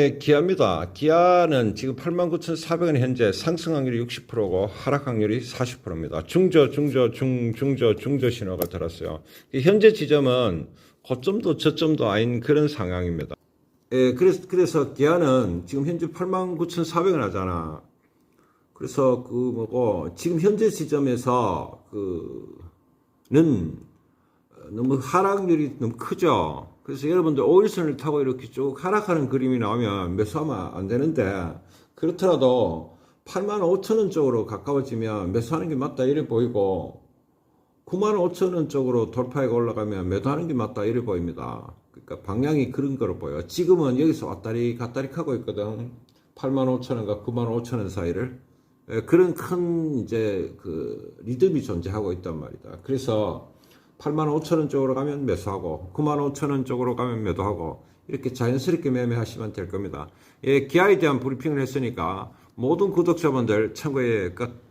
네, 기아입니다. 기아는 지금 89,400원 현재 상승 확률이 60%고 하락 확률이 40%입니다. 중저, 중저, 중, 중저, 중저 신호가 들었어요. 현재 지점은 고점도 저점도 아닌 그런 상황입니다. 예, 그래서, 그래서 기아는 지금 현재 89,400원 하잖아. 그래서 그 뭐고, 지금 현재 지점에서 그 는 너무 하락률이 너무 크죠. 그래서 여러분들 5일선을 타고 이렇게 쭉 하락하는 그림이 나오면 매수하면 안 되는데 그렇더라도 8만 5천 원 쪽으로 가까워지면 매수하는 게 맞다 이래 보이고 9만 5천 원 쪽으로 돌파해 올라가면 매도하는 게 맞다 이래 보입니다. 그러니까 방향이 그런 거로 보여요. 지금은 여기서 왔다리 갔다리 하고 있거든. 8만 5천 원과 9만 5천 원 사이를 예, 그런 큰 이제 그 리듬이 존재하고 있단 말이다. 그래서 8만 5천 원 쪽으로 가면 매수하고 9만 5천 원 쪽으로 가면 매도하고 이렇게 자연스럽게 매매하시면 될 겁니다. 예, 기아에 대한 브리핑을 했으니까 모든 구독자분들 참고해 끝.